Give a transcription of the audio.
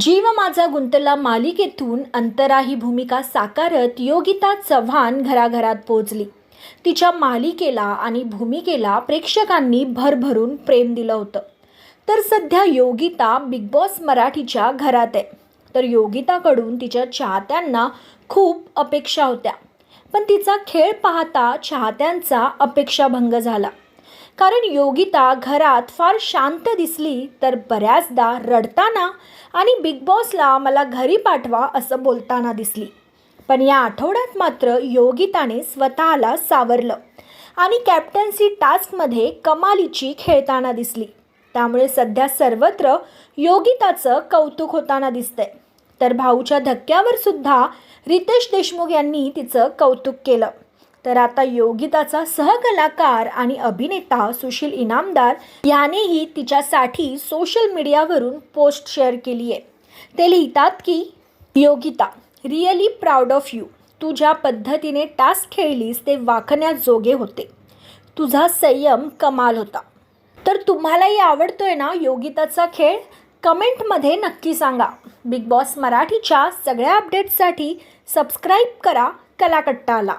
जीव माझा गुंतला मालिकेतून अंतरा ही भूमिका साकारत योगिता चव्हाण घराघरात पोचली. तिच्या मालिकेला आणि भूमिकेला प्रेक्षकांनी भरभरून प्रेम दिलं होतं. तर सध्या योगिता बिग बॉस मराठीच्या घरात आहे. तर योगिताकडून तिच्या चाहत्यांना खूप अपेक्षा होत्या. पण तिचा खेळ पाहता चाहत्यांचा अपेक्षाभंग झाला. कारण योगिता घरात फार शांत दिसली तर बऱ्याचदा रडताना आणि बिग बॉसला मला घरी पाठवा असं बोलताना दिसली. पण या आठवड्यात मात्र योगिताने स्वतःला सावरलं आणि कॅप्टन्सी टास्कमध्ये कमालीची खेळताना दिसली. त्यामुळे सध्या सर्वत्र योगिताचं कौतुक होताना दिसतंय. तर भाऊच्या धक्क्यावर सुद्धा रितेश देशमुख यांनी तिचं कौतुक केलं. तर आता योगिताचा सहकलाकार आणि अभिनेता सुशील इनामदार यानेही तिच्यासाठी सोशल मीडियावरून पोस्ट शेअर केली आहे. ते लिहितात की Yogita really proud of you. तू ज्या पद्धतीने टास्क खेळलीस ते वाखण्याजोगे होते. तुझा संयम कमाल होता. तर तुम्हालाही आवडतोय ना योगिताचा खेळ? कमेंटमध्ये नक्की सांगा. बिग बॉस मराठीच्या सगळ्या अपडेट्ससाठी सबस्क्राईब करा कलाकट्टाला.